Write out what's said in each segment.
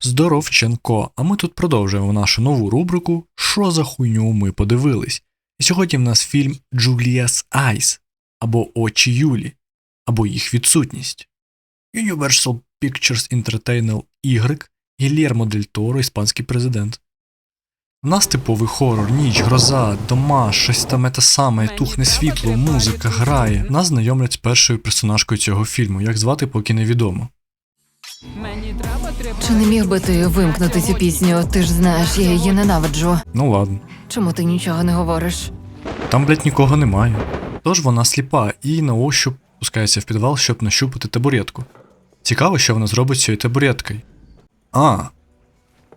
Здоровченко, а ми тут продовжуємо нашу нову рубрику Що за хуйню ми подивились. І сьогодні в нас фільм Julia's Eyes або Очі Юлі, або їх відсутність. Universal Pictures Entertainment Y, Гільєрмо Дель Торо, іспанський президент. У нас типовий хорор, ніч, гроза, дома, щось там те саме, тухне світло, музика, грає. Нас знайомлять з першою персонажкою цього фільму, як звати, поки невідомо. Мені. Чи не міг би ти вимкнути цю пісню? Ти ж знаєш, я її ненавиджу. Ну ладно. Чому ти нічого не говориш? Там, блядь, нікого немає. Тож вона сліпа і на ощуп пускається в підвал, щоб нащупати табуретку. Цікаво, що вона зробить з цією табуреткою. А.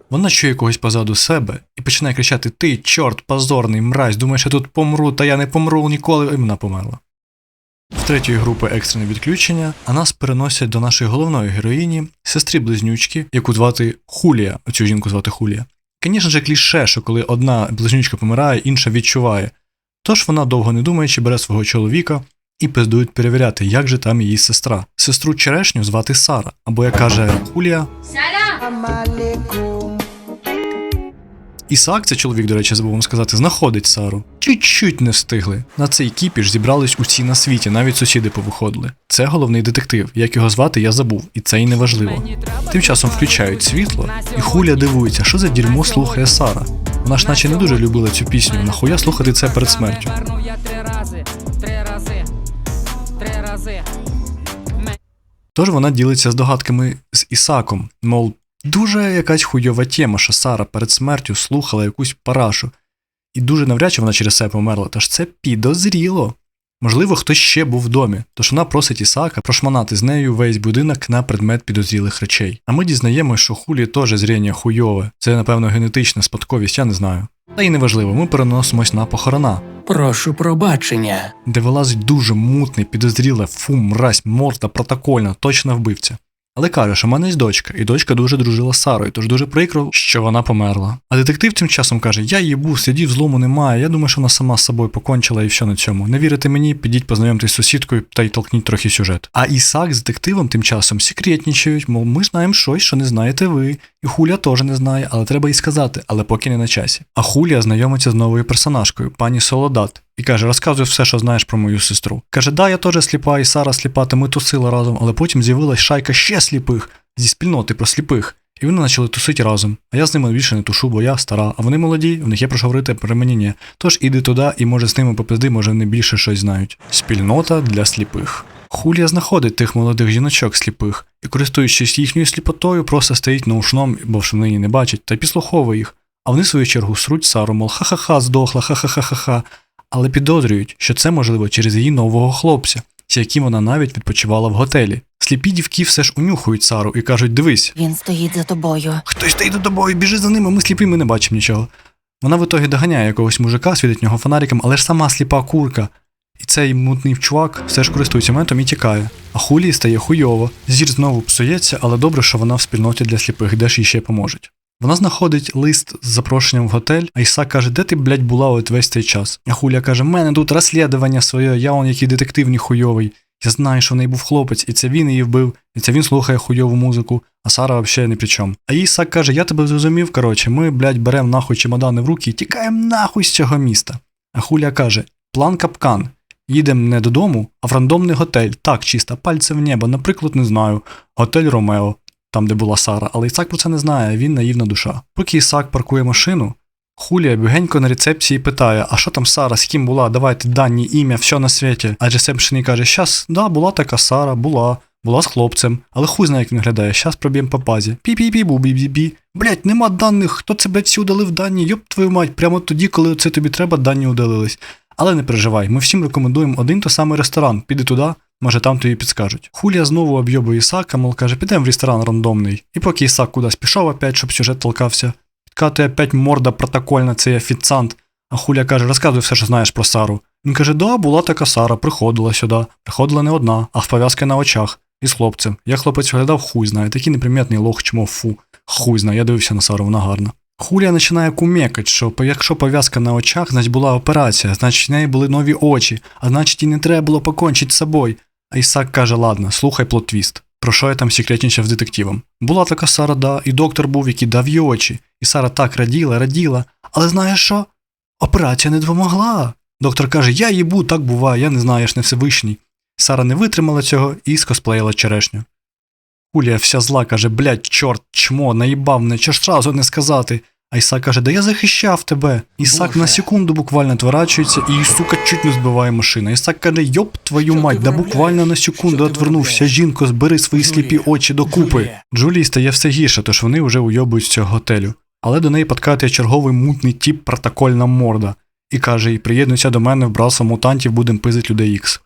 Вона чує когось позаду себе і починає кричати: Ти, чорт, позорний, мразь, думаєш, я тут помру, та я не помру ніколи, і вона померла. В третьої групи екстрене відключення, а нас переносять до нашої головної героїні, сестри близнючки, яку звати Хулія, оцю жінку звати Хулія. Звісно же, кліше, що коли одна близнючка помирає, інша відчуває. Тож вона, довго не думаючи, бере свого чоловіка і пиздують перевіряти, як же там її сестра. Сестру черешню звати Сара, або як каже Хулія. Ісаак, це чоловік, до речі, забув вам сказати, знаходить Сару. Чуть-чуть не встигли. На цей кіпіш зібрались усі на світі, навіть сусіди повиходили. Це головний детектив. Як його звати, я забув, і це й не важливо. Тим часом включають світло, і Хуля дивується, що за дерьмо слухає Сара. Вона ж наче не дуже любила цю пісню, нахуя слухати це перед смертю. Тож вона ділиться здогадками з Ісаком, мов, дуже якась хуйова тема, що Сара перед смертю слухала якусь парашу, і дуже навряд чи вона через це померла, тож це підозріло. Можливо, хтось ще був в домі, тож вона просить Ісака прошманати з нею весь будинок на предмет підозрілих речей. А ми дізнаємося, що хулі теж зріння хуйове. Це, напевно, генетична спадковість, я не знаю. Та й неважливо, ми переносимось на похорона, Прошу пробачення. де вилазить дуже мутний, підозріле, фу, мразь, морда, протокольна, точно вбивця. Але каже, що в мене є дочка, і дочка дуже дружила з Сарою, тож дуже прикро, що вона померла. А детектив тим часом каже: Я її був, слідів злому немає. Я думаю, що вона сама з собою покончила і все на цьому. Не вірите мені, підіть познайомтесь з сусідкою та й толкніть трохи сюжет. А Ісак з детективом тим часом секретнічають, мов ми знаємо щось, що не знаєте ви. І Хуля теж не знає, але треба їй сказати, але поки не на часі. А Хулія знайомиться з новою персонажкою, пані Солодат, і каже: розказуй все, що знаєш про мою сестру. Каже, да, я теж сліпа, і Сара сліпа, та ми тусили разом, але потім з'явилась шайка ще сліпих зі спільноти про сліпих. І вони почали тусити разом. А я з ними більше не тушу, бо я стара. А вони молоді, в них є про що говорити, при мені ні. Тож іди туди, і може з ними попизди, може вони більше щось знають. Спільнота для сліпих. Хулія знаходить тих молодих жіночок сліпих і, користуючись їхньою сліпотою, просто стоїть наушном, бо ж вони не бачать, та підслуховує їх. А вони, в свою чергу, сруть Сару, мол, ха-ха-ха, здохла, ха-ха-ха-ха-ха. Але підозрюють, що це можливо через її нового хлопця, з яким вона навіть відпочивала в готелі. Сліпі дівки все ж унюхують Сару і кажуть: дивись, Він стоїть за тобою. хтось стоїть за тобою, біжи за ними, ми сліпі, ми не бачимо нічого. Вона в ітогі доганяє якогось мужика, світить нього фонариком, але ж сама сліпа курка. І цей мутний чувак все ж користується моментом і тікає. А хулі стає хуйово. Зір знову псується, але добре, що вона в спільноті для сліпих, де ж їй ще поможуть. Вона знаходить лист з запрошенням в готель, а Ісак каже, де ти, блядь, була от весь цей час. А Хуля каже, в мене тут розслідування своє, я он який детективний хуйовий. Я знаю, що в неї був хлопець, і це він її вбив, і це він слухає хуйову музику, а Сара взагалі не при чому. А Ісак каже, я тебе зрозумів, коротше, ми, блядь, беремо нахуй чемодани в руки і тікаємо нахуй з цього міста. А Хуля каже: план капкан. Їдемо не додому, а в рандомний готель. Так, чисто, пальце в небо, наприклад, не знаю. Готель Ромео, там, де була Сара, але Ісак про це не знає, він наївна душа. Поки Ісак паркує машину, Хулія бігенько на рецепції питає, а що там Сара, з ким була, давайте дані, ім'я, все на світі. А ресепшені каже, щас, да, була така Сара, була, була з хлопцем, але хуй знає, як він глядає, щас проб'єм по базі. Пі-пі-пі, бу-бі-бі-бі. Блять, нема даних, хто це, блять, всі удалив дані, йоп твою мать, прямо тоді, коли це тобі треба, дані удалились. Але не переживай, ми всім рекомендуємо один той самий ресторан, піди туди, може там тобі підскажуть. Хулія знову об'єбує Ісака, мол каже, підемо в ресторан рандомний. І поки Ісак кудись пішов опять, щоб сюжет толкався, підкатує опять морда протокольна, цей офіціант. А Хуля каже, розказуй все, що знаєш про Сару. Він каже, да, була така Сара, приходила сюди. Приходила не одна, а в пов'язки на очах. І з хлопцем. Я хлопець виглядав, хуй знає, такий неприметний лох, чому фу. Хуй знає, я дивився на Сару, вона гарна. Хулія починає кумекать, що якщо пов'язка на очах, значить була операція, значить в неї були нові очі, а значить і не треба було покончити з собою. А Ісак каже, ладно, слухай плот-твіст. Про що я там секретнічав з детективом? Була така Сара, да, і доктор був, який дав їй очі. І Сара так раділа, раділа. Але знаєш що? Операція не допомогла. Доктор каже: Я їбу, так буває, я не знаю, я ж не Всевишній. Сара не витримала цього і скосплеїла черешню. Хулія вся зла каже, блядь, чорт, чмо, наїбав мене, чого ж сразу не сказати. А Ісак каже, да я захищав тебе. Ісак Боже. на секунду буквально отворачується і, сука, чуть не збиває машина. Ісак каже, йоп твою Що мать, ти да виробляєш? буквально на секунду Що ти отвернувся. виробляєш? Жінко, збери свої Джулія. сліпі очі докупи. Джулія. Джулії стає все гірше, тож вони вже уйобують з цього готелю. Але до неї подкатує черговий мутний тіп протокольна морда і каже: їй приєднуйся до мене в братство мутантів, будемо пизити людей Ікс.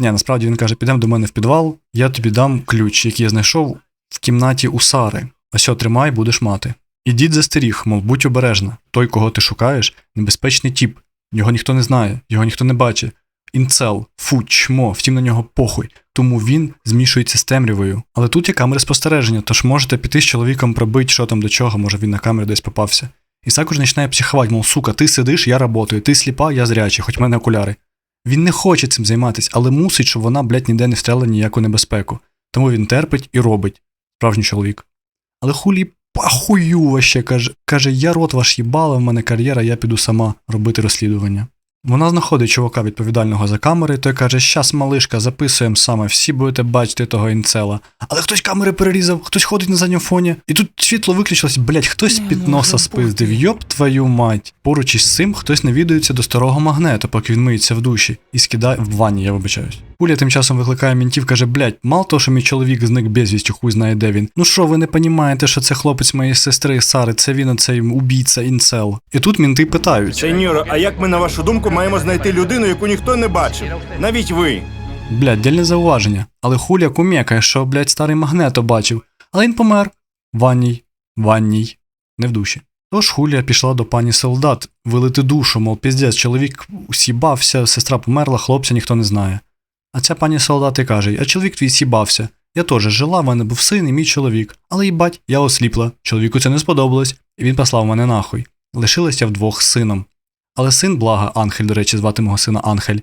Ні, насправді він каже: підемо до мене в підвал, я тобі дам ключ, який я знайшов в кімнаті у Сари. Ось о, тримай, будеш мати. І дід застеріг, мов будь обережна. Той, кого ти шукаєш, небезпечний тіп. Його ніхто не знає, його ніхто не бачить. Інцел, фу, чмо, втім на нього похуй. Тому він змішується з темрявою. Але тут є камери спостереження, тож можете піти з чоловіком пробити, що там до чого, може він на камері десь попався. І також починає психувати, мов сука, ти сидиш, я работаю, ти сліпа, я зрячий, хоч в мене окуляри. Він не хоче цим займатися, але мусить, щоб вона, блядь, ніде не встряла ніяку небезпеку. Тому він терпить і робить. Справжній чоловік. Але хулі пахую ваще, каже, каже, я рот ваш їбала, в мене кар'єра, я піду сама робити розслідування. Вона знаходить чувака відповідального за камери, той каже: щас, малишка, записуємо саме, всі будете бачити того інцела. Але хтось камери перерізав, хтось ходить на задньому фоні. І тут світло виключилось, блять, хтось Не під носа спиздив. Йоп твою мать. Поруч із цим хтось навідується до старого магнета, поки він миється в душі, і скидає в ванні, я вибачаюсь. Пуля тим часом викликає мінтів, каже: блять, мало того, що мій чоловік зник безвістю, хуй знає де він. Ну що, ви не понімаєте, що це хлопець моєї сестри Сари, це він оцей убійця інцел. І тут мінти питають. Сеньоро, а як ми, на вашу думку, маємо знайти людину, яку ніхто не бачив? Навіть ви. Блядь, дільне зауваження. Але хуля кумекає, що, блядь, старий магнето бачив. Але він помер. Ванній, ванній, не в душі. Тож Хулія пішла до пані солдат вилити душу, мов піздець, чоловік сібався, сестра померла, хлопця ніхто не знає. А ця пані солдат і каже: а чоловік твій сібався. Я теж жила, в мене був син і мій чоловік. Але їбать, я осліпла. Чоловіку це не сподобалось, і він послав мене нахуй. Лишилася вдвох з сином. Але син, блага, Анхель, до речі, звати мого сина Анхель,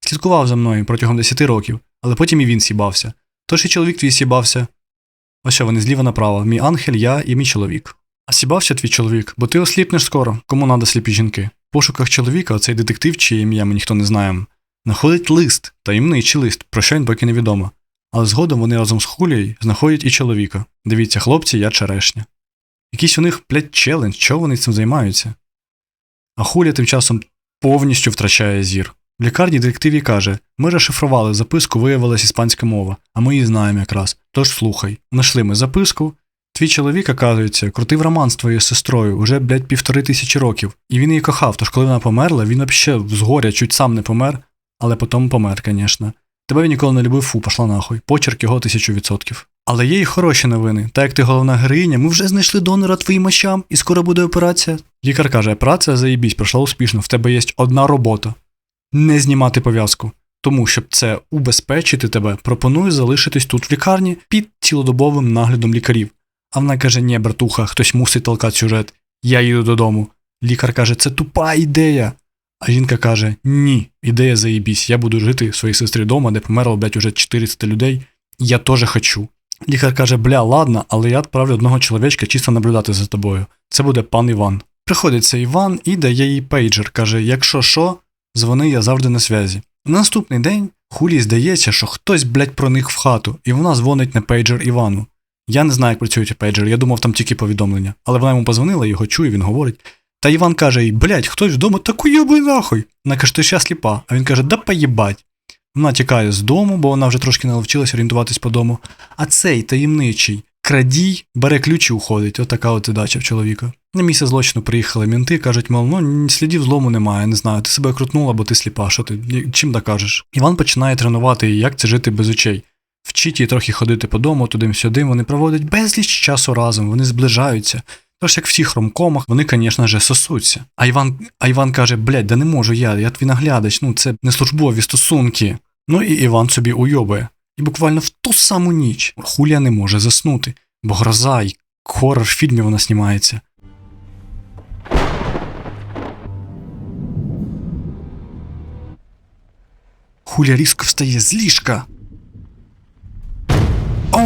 слідкував за мною протягом 10 років, але потім і він сібався. Тож і чоловік твій сібався. Ось що вони зліва направо, мій ангель, я і мій чоловік. А сібався твій чоловік, бо ти осліпнеш скоро, кому надо сліпі жінки. В пошуках чоловіка, оцей детектив, чиє ім'я ми ніхто не знаємо, знаходить лист, таємничий лист, про що він поки невідомо. Але згодом вони разом з Хулією знаходять і чоловіка. Дивіться, хлопці, я черешня. Якийсь у них, блядь, челендж, чого вони цим займаються? А Хулія тим часом повністю втрачає зір. В лікарні детектив каже: ми розшифрували записку, виявилась іспанська мова, а ми її знаємо якраз. Тож слухай. Нашли ми записку. Твій чоловік, оказується, крутив роман з твоєю сестрою уже, блядь, півтори тисячі років. І він її кохав, тож коли вона померла, він взагалі згоря чуть сам не помер, але потім помер, звісно. Тебе він ніколи не любив, фу, пошла нахуй. Почерк його тисячу відсотків. Але є й хороші новини. Так як ти головна героїня, ми вже знайшли донора твоїм очам, і скоро буде операція. Лікар каже, операція заїбісь, пройшла успішно, в тебе є одна робота не знімати пов'язку. Тому, щоб це убезпечити тебе, пропоную залишитись тут в лікарні під цілодобовим наглядом лікарів. А вона каже: ні, братуха, хтось мусить толкати сюжет. Я їду додому. Лікар каже, це тупа ідея. А жінка каже: Ні, ідея заїбісь, я буду жити в своїй сестрі дома, де померло, блядь, уже 400 людей. Я теж хочу. Лікар каже: бля, ладно, але я відправлю одного чоловічка чисто наблюдати за тобою. Це буде пан Іван. Приходить цей Іван і дає їй пейджер. каже: якщо що, дзвони, я завжди на зв'язі. На наступний день Хулі здається, що хтось, блядь, проник в хату, і вона дзвонить на пейджер Івану. Я не знаю, як працюють пейджери, я думав, там тільки повідомлення. Але вона йому позвонила, його чує, він говорить. Та Іван каже їй, блядь, хтось вдома таку єби нахуй. Вона каже, ти ще сліпа. А він каже, да поїбать. Вона тікає з дому, бо вона вже трошки наловчилась орієнтуватись по дому. А цей таємничий крадій бере ключі уходить. Отака от задача в чоловіка. На місце злочину приїхали мінти, кажуть, мов, ну слідів злому немає, не знаю, ти себе крутнула, бо ти сліпа, що ти чим докажеш? Іван починає тренувати як це жити без очей. Вчить її трохи ходити по дому, туди-сюди, вони проводять безліч часу разом, вони зближаються. Тож, як в всіх ромкомах, вони, звісно ж, сосуться. А Іван, а Іван каже: блядь, да не можу я, я твій наглядач, ну це не службові стосунки. Ну і Іван собі уйобує. І буквально в ту саму ніч Хулія не може заснути, бо гроза й хорор фільмів вона знімається. Хуля різко встає з ліжка.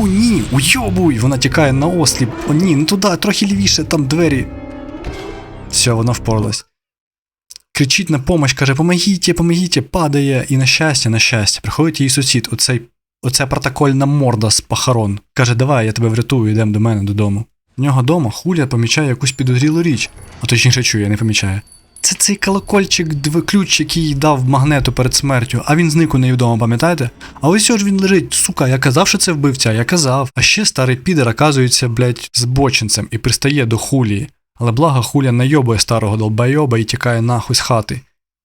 О ні, уйобуй! Вона тікає на осліп. О, ні, не туди, трохи лівіше, там двері. Все, вона впоралась. Кричить на помощь, каже, помогіть, помогіть, падає. І на щастя, на щастя, приходить її сусід, оцей, оця протокольна морда з похорон. Каже, давай, я тебе врятую, йдемо до мене додому. В нього дома Хуля помічає якусь підозрілу річ, а точніше чує, не помічає. Це цей колокольчик, ключ, який дав магнету перед смертю, а він зник у неї вдома, пам'ятаєте? А ось ж він лежить, сука, я казав, що це вбивця, я казав. А ще старий підер оказується, блять, збочинцем і пристає до хулії. Але благо хуля найобує старого долбайоба і тікає нахуй з хати.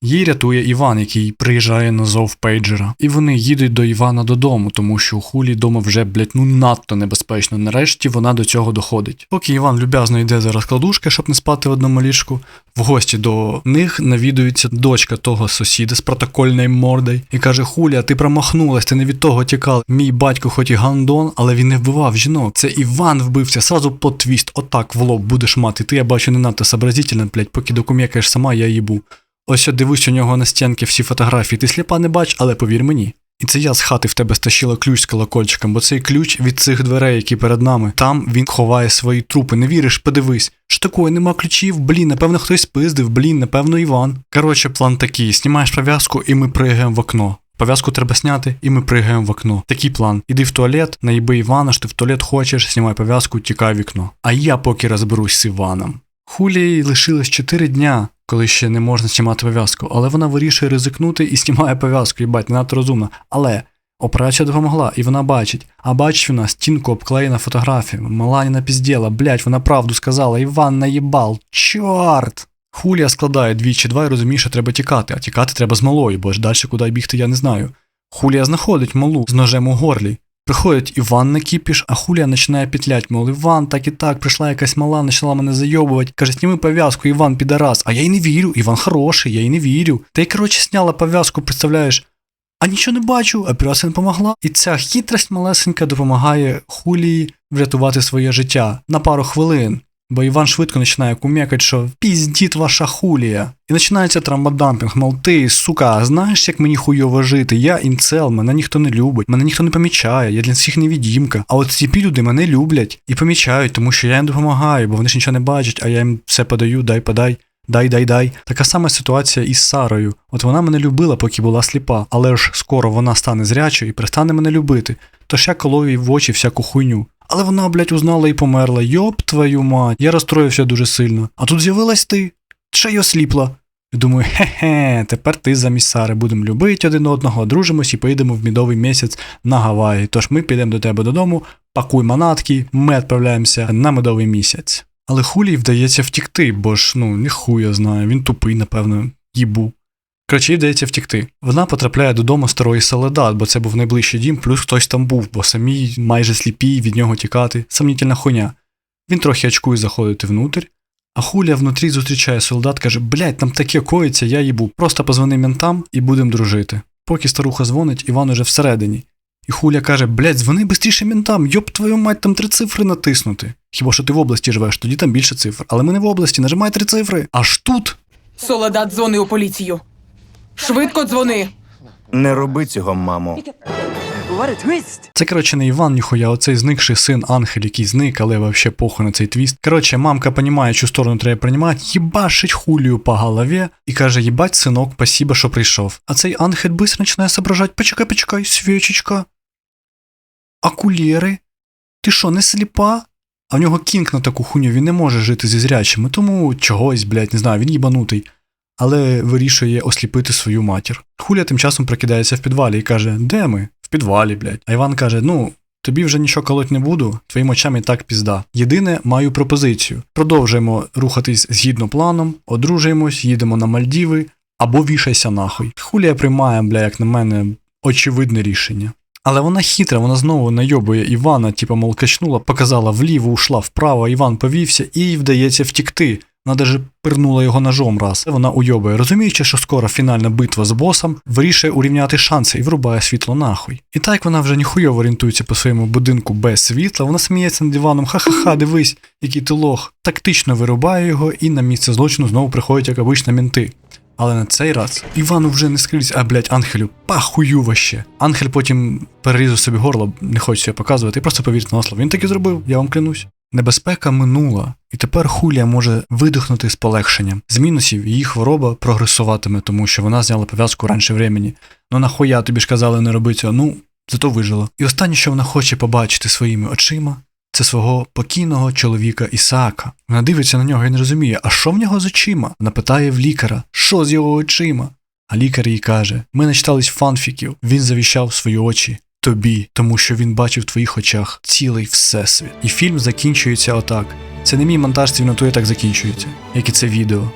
Їй рятує Іван, який приїжджає на зов пейджера. І вони їдуть до Івана додому, тому що у хулі дома вже, блядь, ну надто небезпечно. Нарешті вона до цього доходить. Поки Іван люб'язно йде за розкладушки, щоб не спати в одному ліжку, в гості до них навідується дочка того сусіда з протокольною мордою і каже: Хуля, ти промахнулась, ти не від того тікав. Мій батько хоч і гандон, але він не вбивав жінок. Це Іван вбився, сразу по твіст, отак в лоб будеш мати. Ти я бачу не надто сообразительна, блядь, поки докумекаєш сама, я їбу. Ось от дивись у нього на стінки всі фотографії, ти сліпа не бач, але повір мені. І це я з хати в тебе стащила ключ з колокольчиком, бо цей ключ від цих дверей, які перед нами. Там він ховає свої трупи. Не віриш, подивись. Що такое, нема ключів? Блін, напевно, хтось спиздив, блін, напевно, Іван. Коротше, план такий: знімаєш пов'язку, і ми пригаємо в окно. Пов'язку треба зняти, і ми пригаємо в окно. Такий план. Іди в туалет, наїби Івана, що ти в туалет хочеш, знімай пов'язку, тікай вікно. А я поки розберусь з Іваном. Хулі лишилось 4 дня, коли ще не можна знімати пов'язку, але вона вирішує ризикнути і знімає пов'язку, їбать, не надто розумно. Але операція допомогла, і вона бачить. А бачить вона стінку обклеєна фотографіями. Меланіна піздєла, блять, вона правду сказала, Іван наїбал. Чорт! Хулія складає двічі два і розуміє, що треба тікати, а тікати треба з малою, бо ж далі куди бігти я не знаю. Хулія знаходить малу з ножем у горлі. Приходить Іван на кіпіш, а Хулія починає петлять, мол, Іван, так і так, прийшла якась мала, почала мене зайобувати. Каже, зніми пов'язку, Іван підарас. А я й не вірю, Іван хороший, я й не вірю. Та й коротше зняла пов'язку, представляєш. А нічого не бачу, операція не помогла. І ця хитрость малесенька допомагає Хулії врятувати своє життя на пару хвилин. Бо Іван швидко починає кумекати, що піздіт ваша хулія. І починається трамбодампінг, мов ти, сука, знаєш, як мені хуйово жити? Я інцел, мене ніхто не любить, мене ніхто не помічає, я для всіх невідімка. А от ці люди мене люблять і помічають, тому що я їм допомагаю, бо вони ж нічого не бачать, а я їм все подаю, дай подай. Дай, дай, дай. Така сама ситуація із Сарою. От вона мене любила, поки була сліпа, але ж скоро вона стане зрячою і перестане мене любити. Тож я колов їй в очі всяку хуйню. Але вона, блядь, узнала і померла. Йоп твою мать, я розстроївся дуже сильно. А тут з'явилась ти, ще й осліпла. І думаю, хе-хе, тепер ти замість Сари будемо любити один одного, одружимось і поїдемо в мідовий місяць на Гаваї. Тож ми підемо до тебе додому, пакуй манатки, ми відправляємося на медовий місяць. Але хулій вдається втікти, бо ж, ну, ніхуя знаю, він тупий, напевно, їбу. Коротше, їй вдається втікти. Вона потрапляє додому старої Соледат, бо це був найближчий дім, плюс хтось там був, бо самій майже сліпій від нього тікати. Сомнітельна хуйня. Він трохи очкує заходити внутрь, а Хуля внутрі зустрічає солдат, каже: блядь, там таке коїться, я їбу. Просто позвони ментам і будемо дружити. Поки старуха дзвонить, Іван уже всередині. І Хуля каже: блядь, дзвони бистріше ментам, йоп твою мать, там три цифри натиснути. Хіба що ти в області живеш, тоді там більше цифр. Але ми не в області, нажимай три цифри. Аж тут Солодат дзвони у поліцію. Швидко дзвони. Не роби цього, мамо. Це, коротше, не Іван, ніхуя, оцей зникший син Ангель, який зник, але вообще похуй на цей твіст. Коротше, мамка понімає, чу сторону треба приймати, їбашить хулію по голові і каже: їбать, синок, спасибо, що прийшов. А цей Ангель быстро починає соображати, почекай, почекай, свічечка. Окулєри? Ти що, не сліпа? А в нього кінг на таку хуйню, він не може жити зі зрячими, тому чогось, блядь, не знаю, він їбанутий. Але вирішує осліпити свою матір. Хуля тим часом прокидається в підвалі і каже: Де ми? В підвалі, блядь. А Іван каже: Ну, тобі вже нічого колоть не буду, твоїм очам і так пізда. Єдине, маю пропозицію. Продовжуємо рухатись згідно планом, одружуємось, їдемо на Мальдіви або вішайся нахуй. Хулія приймає, бля, як на мене, очевидне рішення. Але вона хитра, вона знову найобує Івана, типу, мол, качнула, показала вліво, ушла вправо, Іван повівся, і їй вдається втікти. Вона даже пирнула його ножом раз. Вона уйобує, розуміючи, що скоро фінальна битва з босом, вирішує урівняти шанси і врубає світло нахуй. І так вона вже ніхуйово орієнтується по своєму будинку без світла, вона сміється над диваном, ха-ха-ха, дивись, який ти лох. Тактично вирубає його, і на місце злочину знову приходять, як обично, мінти. Але на цей раз Івану вже не скрізь, а блять, Ангелю, пахую ваще. Ангель потім перерізав собі горло, не себе показувати, і просто повірте на слово. Він так і зробив, я вам клянусь. Небезпека минула, і тепер Хулія може видихнути з полегшенням. З мінусів її хвороба прогресуватиме, тому що вона зняла пов'язку раніше времени. Ну нахуя тобі ж казали не роби цього, ну зато вижила. І останнє, що вона хоче побачити своїми очима, це свого покійного чоловіка Ісаака. Вона дивиться на нього і не розуміє, а що в нього з очима? Вона питає в лікаря, що з його очима? А лікар їй каже: ми начитались фанфіків, він завіщав свої очі тобі, тому що він бачив в твоїх очах цілий всесвіт. І фільм закінчується отак. Це не мій монтаж, він так закінчується, як і це відео.